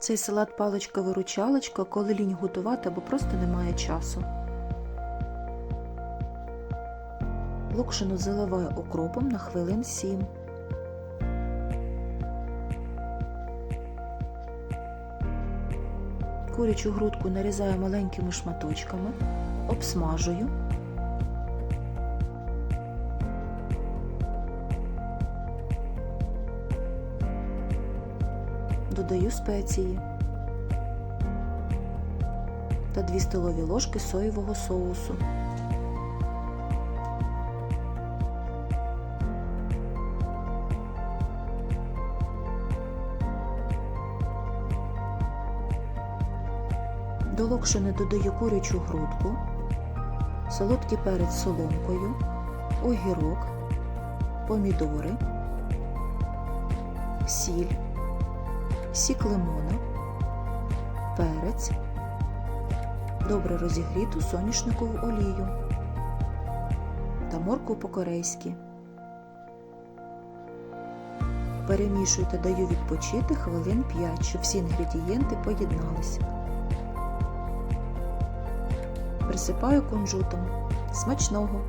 Цей салат паличка-виручалочка, коли лінь готувати або просто немає часу. Локшину заливаю окропом на хвилин 7. Курячу грудку нарізаю маленькими шматочками, обсмажую. Додаю спеції та 2 столові ложки соєвого соусу. До локшини додаю курячу грудку, солодкий перець соломкою, огірок, помідори, сіль, сік лимона, перець, добре розігріту соняшникову олію та моркву по-корейськи. Перемішую та даю відпочити хвилин 5, щоб всі інгредієнти поєдналися. Присипаю кунжутом. Смачного!